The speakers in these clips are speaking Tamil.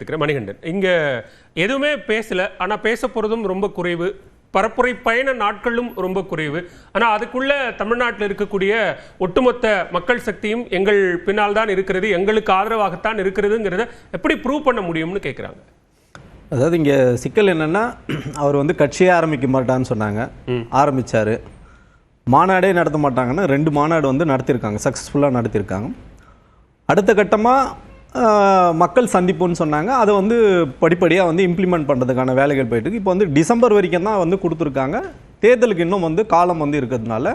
இருக்கிற மணிகண்டன். இங்க எதுவுமே பேசல. ஆனா பேச போறதும் ரொம்ப குறைவு. பரப்புரை பயண நாட்களும் ரொம்ப குறைவு. ஆனா அதுக்குள்ள தமிழ்நாட்டில் இருக்கக்கூடிய ஒட்டுமொத்த மக்கள் சக்தியும் எங்கள் பின்னால் தான் இருக்கிறது. எங்களுக்கு ஆதரவாகத்தான் இருக்கிறதுங்கிறத எப்படி ப்ரூவ் பண்ண முடியும்னு கேட்குறாங்க அதாவது இங்கே சிக்கல் என்னன்னா அவர் வந்து கட்சியே ஆரம்பிக்க மாட்டான்னு சொன்னாங்க. ஆரம்பிச்சாரு. மாநாடே நடத்த மாட்டாங்கன்னா ரெண்டு மாநாடு வந்து நடத்தியிருக்காங்க சக்ஸஸ்ஃபுல்லாக நடத்தியிருக்காங்க அடுத்த கட்டமாக மக்கள் சந்திப்புன்னு சொன்னாங்க. அதை வந்து படிப்படியாக வந்து இம்ப்ளிமெண்ட் பண்ணுறதுக்கான வேலைகள் போயிட்டு இப்போ வந்து டிசம்பர் வரைக்கும் தான் வந்து கொடுத்துருக்காங்க. தேர்தலுக்கு இன்னும் வந்து காலம் வந்து இருக்கிறதுனால.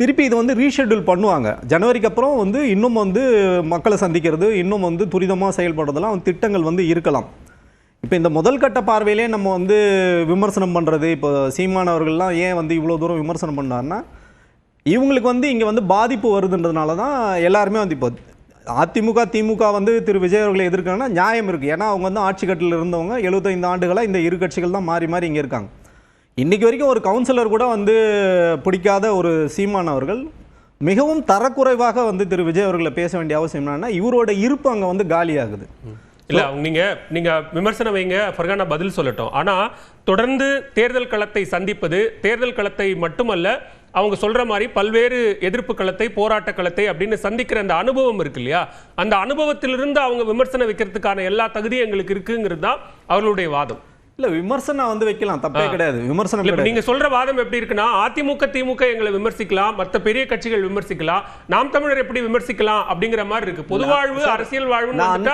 திருப்பி இது வந்து ரீஷெட்யூல் பண்ணுவாங்க. ஜனவரிக்கு அப்புறம் வந்து இன்னும் வந்து மக்களை சந்திக்கிறது இன்னும் வந்து துரிதமாக செயல்படுறதெல்லாம் வந்து திட்டங்கள் வந்து இருக்கலாம். இப்போ இந்த முதல் கட்ட பார்வையிலே நம்ம வந்து விமர்சனம் பண்ணுறது இப்போ சீமான் அவர்கள்லாம் ஏன் வந்து இவ்வளோ தூரம் விமர்சனம் பண்ணார்னா இவங்களுக்கு வந்து இங்கே வந்து பாதிப்பு வருதுன்றதுனால தான் எல்லாருமே வந்து இப்போ அதிமுக திமுக வந்து திரு. விஜய் அவர்களை எதிர்க்கணும்னா நியாயம் இருக்குது ஏன்னா அவங்க வந்து ஆட்சி கட்டில் இருந்தவங்க எழுபத்தைந்து ஆண்டுகளாக இந்த இரு கட்சிகள் தான் மாறி மாறி இங்கே இருக்காங்க. இன்றைக்கி வரைக்கும் ஒரு கவுன்சிலர் கூட வந்து பிடிக்காத ஒரு சீமான் அவர்கள் மிகவும் தரக்குறைவாக வந்து திரு. விஜய் அவர்களை பேச வேண்டிய அவசியம் என்னன்னா இவரோட இருப்பு அங்கே வந்து காலியாகுது. இல்லை அவங்க நீங்க நீங்க விமர்சனம் வைங்க ஃபர்கானா பதில் சொல்லட்டும். ஆனால் தொடர்ந்து தேர்தல் களத்தை சந்திப்பது தேர்தல் களத்தை மட்டுமல்ல அவங்க சொல்ற மாதிரி பல்வேறு எதிர்ப்பு களத்தை போராட்ட களத்தை அப்படின்னு சந்திக்கிற அந்த அனுபவம் இருக்கு இல்லையா? அந்த அனுபவத்திலிருந்து அவங்க விமர்சனம் வைக்கிறதுக்கான எல்லா தகுதியும் எங்களுக்கு இருக்குங்கிறது தான் அவர்களுடைய வாதம். இல்லை விமர்சனம் வந்து வைக்கலாம். தப்பே கிடையாது. விமர்சனம் நீங்க சொல்ற வாதம் எப்படி இருக்குன்னா அதிமுக திமுக எங்களை விமர்சிக்கலாம் மத்த பெரிய கட்சிகள் விமர்சிக்கலாம் நாம் தமிழர் எப்படி விமர்சிக்கலாம் அப்படிங்கிற மாதிரி இருக்கு. பொது வாழ்வு அரசியல்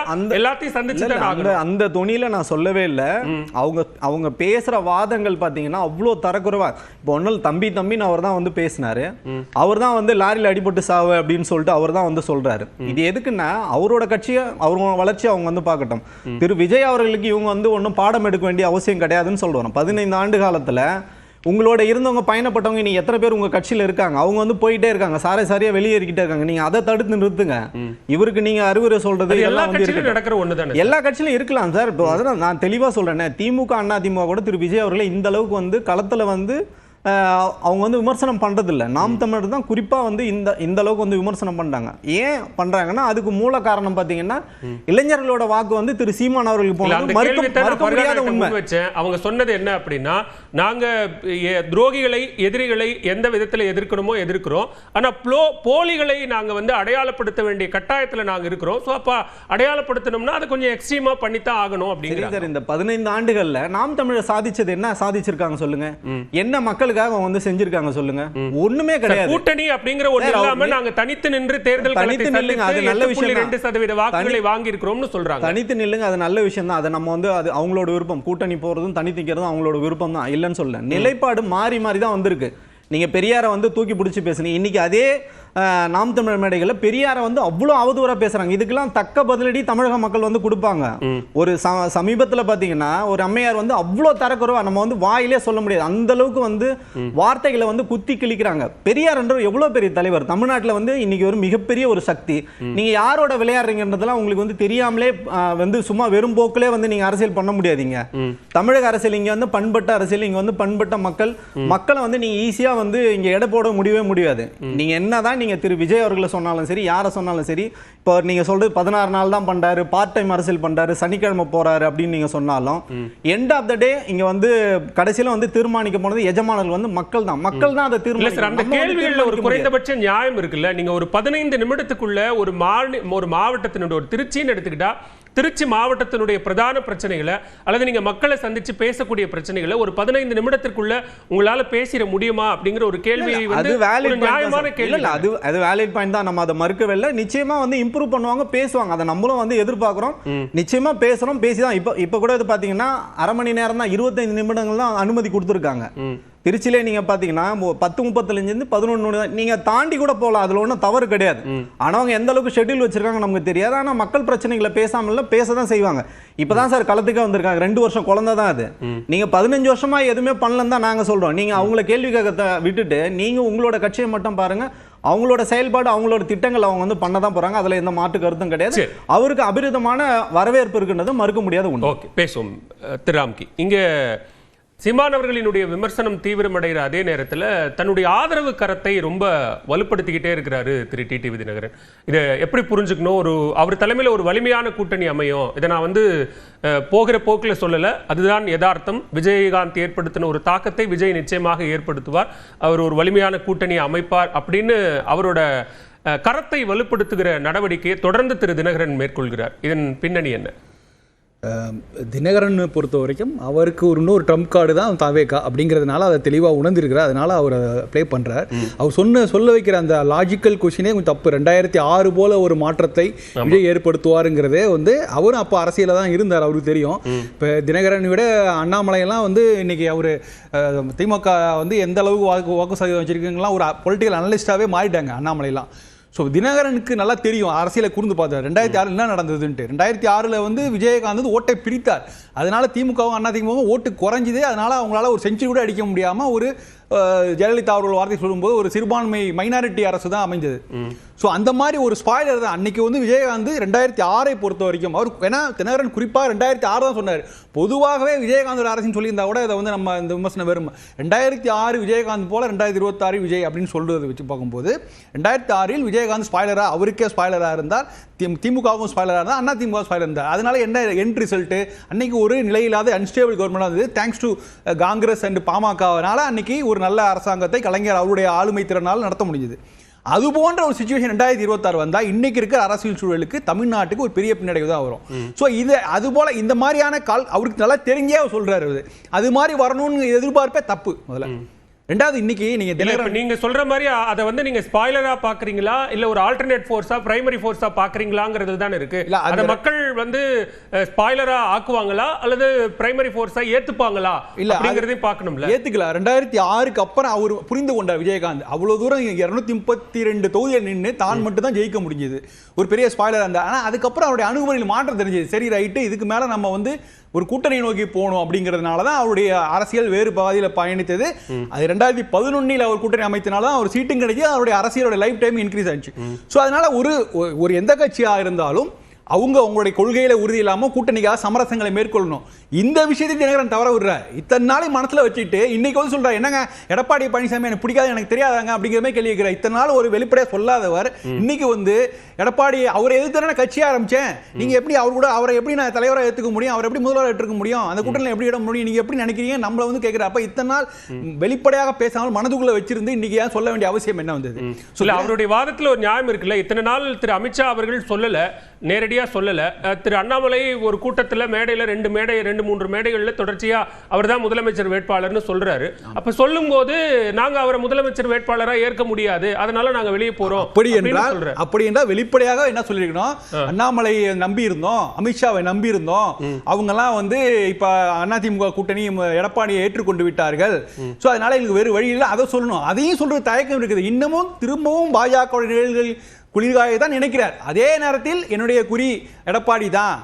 அந்த- எல்லாத்தையும் சந்திச்சு அந்த துணியில நான் சொல்லவே இல்லை. அவங்க அவங்க பேசுற வாதங்கள் பாத்தீங்கன்னா அவ்வளோ தரக்குறைவா. இப்போ ஒன்றும் தம்பி தம்பின்னு அவர் தான் வந்து பேசினாரு. அவர் தான் வந்து லாரியில் அடிபட்டு சாவு அப்படின்னு சொல்லிட்டு அவர் தான் வந்து சொல்றாரு. இது எதுக்குன்னா அவரோட கட்சியை அவரோட வளர்ச்சி அவங்க வந்து பார்க்கட்டும். திரு. விஜய் அவர்களுக்கு இவங்க வந்து ஒன்றும் பாடம் எடுக்க வேண்டிய அவசியம் கிடையாதுன்னு சொல்றோம். பதினைந்து ஆண்டு காலத்துல உங்களோட இருந்தவங்க பயணப்பட்டவங்க நீ எத்தனை பேர் உங்க கட்சியில இருக்காங்க? அவங்க வந்து போயிட்டே இருக்காங்க. சாரை சாரியா வெளியேறிக்கிட்டே இருக்காங்க. நீங்க அதை தடுத்து நிறுத்துங்க. இவருக்கு நீங்க அறிவுரை சொல்றது அது எல்லா கட்சியிலும். நடக்கிற ஒண்ணுதானே எல்லா கட்சியிலும் இருக்கலாம் சார். இப்போ அதான் நான் தெளிவா சொல்றேனே திமுக அண்ணா திமுக கூட திரு. விஜய் அவர்களை இந்த அளவுக்கு வந்து களத்துல வந்து அவங்க வந்து விமர்சனம் பண்றதில்ல. நாம் தமிழர் தான் குறிப்பா வந்து இந்த இந்த அளவுக்கு வந்து விமர்சனம் பண்றாங்க. ஏன் பண்றாங்கன்னா அதுக்கு மூல காரணம் பாத்தீங்கன்னா இளைஞர்களோட வாக்கு வந்து திரு சீமான் அவர்களுக்கு போனது மறுக்க முடியாத உண்மை. அவங்க சொன்னது என்ன அப்படின்னா நாங்க எ- துரோகிகளை எதிரிகளை எந்த விதத்துல எதிர்க்கணுமோ எதிர்க்கிறோம். ஆனா ப்ளோ போலிகளை நாங்க வந்து அடையாளப்படுத்த வேண்டிய கட்டாயத்துல நாங்க இருக்கிறோம். சோ அப்ப அடையாளப்படுத்தணும்னா அதை கொஞ்சம் எக்ஸ்ட்ரீமா பண்ணித்தான் ஆகணும் சார் இந்த பதினைந்து ஆண்டுகள்ல நாம் தமிழர் சாதிச்சது என்ன? சாதிச்சிருக்காங்க சொல்லுங்க. என்ன மக்களுக்காக அவங்க வந்து செஞ்சிருக்காங்க சொல்லுங்க. ஒண்ணுமே கிடையாது. கூட்டணி அப்படிங்கிற ஒண்ணு இல்லாம நாங்க தனித்து நின்று தேர்தல் தனித்து நில்லுங்க, அது நல்ல விஷயம் 8.2 தான். சதவீத வாக்குகளை வாங்கி இருக்கிறோம்னு சொல்றாங்க. தனித்து நில்லுங்க அது நல்ல விஷயம் தான் அதை நம்ம வந்து அது அவங்களோட விருப்பம். கூட்டணி போறதும் தனித்து நிற்கிறதும் அவங்களோட விருப்பம் தான் இல்லைன்னு சொல்ல நிலைப்பாடு மாறி மாறி தான் வந்திருக்கு. நீங்க பெரியாரை வந்து தூக்கி பிடிச்சி பேசுனீங்க. இன்னைக்கு அதே நாம் தமிழர் மேடைகளில் பெரியாரை வந்து அவ்வளோ அவதூறா பேசுறாங்க. இதுக்கெல்லாம் தக்க பதிலடி தமிழக மக்கள் வந்து கொடுப்பாங்க. ஒரு ச சமீபத்தில் பார்த்தீங்கன்னா ஒரு அம்மையார் வந்து அவ்வளோ தரக்குறைவா நம்ம வந்து வாயிலே சொல்ல முடியாது. அந்த அளவுக்கு வந்து வார்த்தைகளை வந்து குத்தி கிழிக்கிறாங்க. பெரியார் என்ற எவ்வளோ பெரிய தலைவர். தமிழ்நாட்டில் வந்து இன்னைக்கு ஒரு மிகப்பெரிய ஒரு சக்தி. நீங்க யாரோட விளையாடுறீங்கன்றதெல்லாம் உங்களுக்கு வந்து தெரியாமலே வந்து சும்மா வெறும் போக்கிலே வந்து நீங்க அரசியல் பண்ண முடியாதீங்க. தமிழக அரசியல் இங்க வந்து பண்பட்ட அரசியல் இங்க வந்து பண்பட்ட மக்கள். மக்களை வந்து நீங்க ஈஸியா வந்து இங்க எடை போட முடியவே முடியாது. நீங்க என்னதான் நீங்க திரு விஜய் அவர்களை சொன்னாலும் சரி யாரை சொன்னாலும் சரி இப்போ நீங்க சொல்றது பதினாறு நாள் தான் பண்றாரு பார்ட் டைம் அரசியல் பண்றாரு சனிக்கிழமை போறாரு அப்படின்னு நீங்க சொன்னாலும் எண்ட் ஆஃப் த டே இங்க வந்து கடைசியில வந்து தீர்மானிக்க போனது எஜமானர்கள் வந்து மக்கள் தான். மக்கள் தான் அதை சார் அந்த கேள்விகள்ல ஒரு தீர்மானிக்க. குறைந்தபட்ச நியாயம் இருக்குல்ல? நீங்க ஒரு பதினைந்து நிமிடத்துக்குள்ள ஒரு மாநி ஒரு மாவட்டத்தினுடைய ஒரு திருச்சின்னு எடுத்துக்கிட்டா திருச்சி மாவட்டத்தினுடைய பிரதான பிரச்சனைகளை அல்லது நீங்க மக்களை சந்திச்சு பேசக்கூடிய பிரச்சனைகளை ஒரு பதினைந்து நிமிடத்திற்குள்ள உங்களால பேசிட முடியுமா அப்படிங்கிற ஒரு கேள்வி வந்து நியாயமான கேள்வி இல்ல அது அது வேலிட் பாயிண்ட் தான். நம்ம அதை மறுக்கவே இல்லை நிச்சயமா வந்து இம்ப்ரூவ் பண்ணுவாங்க பேசுவாங்க. அதை நம்மளும் வந்து எதிர்பார்க்கிறோம். நிச்சயமா பேசுறோம் பேசி தான் இப்போ இப்போ கூட இது பாத்தீங்கன்னா அரை மணி நேரம் தான் இருபத்தைந்து நிமிடங்கள் தான் அனுமதி கொடுத்துருக்காங்க. திருச்சியிலே நீங்க பாத்தீங்கன்னா மு- பத்து முப்பத்தஞ்சு இருந்து பதினொன்று நீங்க தாண்டி கூட போகலாம். அதுல ஒன்றும் தவறு கிடையாது. ஆனா அவங்க எந்த அளவுக்கு ஷெட்யூல் வச்சிருக்காங்க நமக்கு தெரியாது. ஆனா மக்கள் பிரச்சனைகளை பேசாமல பேச தான் செய்வாங்க. இப்பதான் சார் களத்துக்கே வந்திருக்காங்க. ரெண்டு வருஷம் குழந்தை தான் அது. நீங்க பதினஞ்சு வருஷமா எதுவுமே பண்ணலன்னு தான் நாங்க சொல்றோம். நீங்க அவங்கள கேள்வி கேட்க விட்டுட்டு நீங்க உங்களோட கட்சியை மட்டும் பாருங்க. அவங்களோட செயல்பாடு அவங்களோட திட்டங்கள் அவங்க வந்து பண்ண தான் போறாங்க. அதுல எந்த மாற்று கருத்தும் கிடையாது. அவருக்கு அபிரிதமான வரவேற்பு இருக்குன்றது மறுக்க முடியாத உண்மை ஓகே பேசுவோம். திரு ராம்கி இங்க சீமான் அவர்களினுடைய விமர்சனம் தீவிரமடைகிற அதே நேரத்தில் தன்னுடைய ஆதரவு கரத்தை ரொம்ப வலுப்படுத்திக்கிட்டே இருக்கிறாரு திரு டிடிவி தினகரன் இதை எப்படி புரிஞ்சுக்கணும்? ஒரு அவர் தலைமையில் ஒரு வலிமையான கூட்டணி அமையும். இதை நான் வந்து போகிற போக்கில் சொல்லலை. அதுதான் யதார்த்தம். விஜயகாந்த் ஏற்படுத்தின ஒரு தாக்கத்தை விஜய் நிச்சயமாக ஏற்படுத்துவார். அவர் ஒரு வலிமையான கூட்டணி அமைப்பார் அப்படின்னு அவரோட கரத்தை வலுப்படுத்துகிற நடவடிக்கையை தொடர்ந்து திரு தினகரன் மேற்கொள்கிறார். இதன் பின்னணி என்ன? தினகரன் பொறுத்த வரைக்கும் அவருக்கு ஒரு இன்னொரு ட்ரம்ப் கார்டு தான் தாவேக்கா அப்படிங்கிறதுனால அதை தெளிவாக உணர்ந்திருக்கிறார். அதனால அவர் ப்ளே பண்ணுறார் அவர் சொன்ன சொல்ல வைக்கிற அந்த லாஜிக்கல் கொஷினே கொஞ்சம் தப்பு. ரெண்டாயிரத்தி ஆறு போல ஒரு மாற்றத்தை விஜய் ஏற்படுத்துவாருங்கிறதே வந்து அவரும் அப்போ அரசியலில் தான் இருந்தார் அவருக்கு தெரியும். இப்போ தினகரன் விட அண்ணாமலையெல்லாம் வந்து இன்னைக்கு அவர் திமுக வந்து எந்த அளவுக்கு வாக்கு வாக்கு சதவீதம் வச்சிருக்கீங்களா ஒரு பொலிட்டிக்கல் அனலிஸ்டாகவே மாறிட்டாங்க அண்ணாமலைலாம் ஸோ தினகரனுக்கு நல்லா தெரியும் அரசியலை கூர்ந்து பார்த்தார். ரெண்டாயிரத்தி ஆறு என்ன நடந்ததுன்ட்டு. ரெண்டாயிரத்தி ஆறில் வந்து விஜயகாந்த் வந்து ஓட்டை பிரித்தார் அதனால திமுகவும் அண்ணா திமுகவும் ஓட்டு குறைஞ்சுது. அதனால அவங்களால ஒரு செஞ்சுரி கூட அடிக்க முடியாமல் ஒரு ஜெயலலிதா அவர்கள் வார்த்தை சொல்லும்போது ஒரு சிறுபான்மை மைனாரிட்டி அரசு தான் அமைஞ்சது. ஸோ அந்த மாதிரி ஒரு ஸ்பாயிலர் தான். அன்னைக்கு வந்து விஜயகாந்த் ரெண்டாயிரத்தி ஆறை பொறுத்த வரைக்கும் அவர் ஏன்னா தினகரன் குறிப்பாக ரெண்டாயிரத்தி ஆறு தான் சொன்னார். பொதுவாகவே விஜயகாந்தோட அரசுன்னு சொல்லியிருந்தா கூட இதை வந்து நம்ம இந்த விமர்சனம் வரும் ரெண்டாயிரத்தி ஆறு விஜயகாந்த் போல ரெண்டாயிரத்தி இருபத்தாறு விஜய் அப்படின்னு சொல்றது வச்சு பார்க்கும்போது ரெண்டாயிரத்தி ஆறில் விஜயகாந்த் ஸ்பாய்லரா அவருக்கே ஸ்பாய்லராக இருந்தார் தி- திமுகவும் ஸ்பாய்லராக இருந்தார் அண்ணா திமுக ஸ்பாய்லர் இருந்தார் அதனால என்ன என் ரிசல்ட்டு அன்னைக்கு ஒரு நிலையில்லாத அன்ஸ்டேபிள் கவர்மெண்ட் இருந்தது. தேங்க்ஸ் டு காங்கிரஸ் அண்ட் பாமகனால அன்னைக்கு ஒரு நல்ல அரசாங்கத்தை கலைஞர் அவருடைய ஆளுமை திறனால் நடத்த முடிஞ்சது. அது போன்ற ஒரு சுச்சுவேஷன் ரெண்டாயிரத்தி இருபத்தாறு வந்தா இன்னைக்கு இருக்கிற அரசியல் சூழலுக்கு தமிழ்நாட்டுக்கு ஒரு பெரிய பின்னடைவு தான் வரும். ஸோ இது அது போல இந்த மாதிரியான கால் அவருக்கு நல்லா தெரிஞ்சே அவர் சொல்றாரு அது. அது மாதிரி வரணும்னு எதிர்பார்ப்பே தப்பு முதல்ல. ரெண்டாவது இன்னைக்கு நீங்க தினகரன் நீங்க சொல்ற மாதிரி அதை வந்து நீங்க ஸ்பாய்லரா பாக்குறீங்களா? இல்ல ஒரு ஆல்டர்னேட் ஃபோர்ஸா பிரைமரி ஃபோர்ஸா பாக்குறீங்களாங்கிறது தான் இருக்கு. அது- மக்கள் வந்து ஸ்பாய்லரா ஆக்குவாங்களா? அல்லது பிரைமரி ஃபோர்ஸா ஏத்துப்பாங்களா? இல்ல, அப்படிங்கறதையும் பார்க்கணும்ல. ஏத்துக்கலாம் ரெண்டாயிரத்தி ஆறுக்கு அப்புறம் அவர் புரிந்து கொண்டார் விஜயகாந்த். அவ்வளவு தூரம் இருநூத்தி முப்பத்தி ரெண்டு தொகுதியில் நின்று தான் மட்டும் தான் ஜெயிக்க முடிஞ்சது. ஒரு பெரிய ஸ்பாய்லர் இருந்தார் ஆனா அதுக்கப்புறம் அவருடைய அணுகுமுறையில் மாற்றம் தெரிஞ்சது. சரி ரைட்டு இதுக்கு மேல நம்ம வந்து ஒரு கூட்டணி நோக்கி போகணும் அப்படிங்கிறதுனால தான் அவருடைய அரசியல் வேறு பாதையில் பயணித்தது. அது ரெண்டாயிரத்தி பதினொன்னில் அவர் கூட்டணி அமைத்தனால தான் அவர் சீட்டும் கிடைச்சி அவருடைய அரசியலோட லைஃப் டைம் இன்க்ரீஸ் ஆச்சு ஸோ அதனால ஒரு ஒரு எந்த கட்சியாக இருந்தாலும் அவங்க உங்களுடைய கொள்கையில உறுதி இல்லாம கூட்டணிக்காக சமரசங்களை மேற்கொள்ளணும். இந்த விஷயத்தை தினகரன் தவற விடுறார். இத்தனை நாளை மனசுல வச்சுட்டு இன்னைக்கு வந்து சொல்றாரு என்னங்க எடப்பாடி பழனிசாமி எனக்கு பிடிக்காது எனக்கு தெரியாதாங்க? அப்படிங்கிற மாதிரி கேள்வி இத்தனை நாள் ஒரு வெளிப்படையா சொல்லாதவர். இன்னைக்கு வந்து எடப்பாடி அவரை எதிர்த்து கட்சி ஆரம்பிச்சேன். நீங்க எப்படி அவர் கூட அவரை எப்படி நான் தலைவராக ஏத்துக்க முடியும்? அவர் எப்படி முதல்வராக ஏற்றுக்க முடியும்? அந்த கூட்டணியில் எப்படி இட முடியும்? நீங்க எப்படி நினைக்கிறீங்க? நம்மள வந்து கேட்கிற அப்ப இத்தனை நாள் வெளிப்படையாக பேசாமல் மனதுக்குள்ள வச்சிருந்து இன்னைக்கு ஏன் சொல்ல வேண்டிய அவசியம் என்ன வந்தது? அவருடைய வாதத்துல ஒரு நியாயம் இருக்குல்ல. இத்தனை நாள் திரு அமித்ஷா அவர்கள் சொல்லல. நேரடியா சொல்லல. திரு அண்ணாமலை ஒரு கூட்டத்துல மேடையில ரெண்டு மேடை ரெண்டு மூன்று மேடைகள்ல தொடர்ச்சியா அவர்தான் முதலமைச்சர் வேட்பாளர்னு சொல்றாரு. அப்ப சொல்லும்போது நாங்க அவரை முதலமைச்சர் வேட்பாளரா ஏற்க முடியாது. அதனால நாங்க வெளியே போறோம் அப்படி என்றால். அப்படி என்றால் வெளிப்படையாக என்ன சொல்லிருக்கணும் அண்ணாமலையை நம்பி இருந்தோம் அமித்ஷாவை நம்பி இருந்தோம். அவங்க எல்லாம் வந்து இப்ப அதிமுக கூட்டணி எடப்பாடியை ஏற்றுக்கொண்டு விட்டார்கள். சோ அதனால எங்களுக்கு வேறு வழி இல்லை. அதை சொல்லணும். அதையும் சொல்றது தயக்கம் இருக்குது. இன்னமும் திரும்பவும் பாஜக நிழல்கள் குளிர்காயை தான் நினைக்கிறார். அதே நேரத்தில் என்னுடைய குறி எடப்பாடி தான்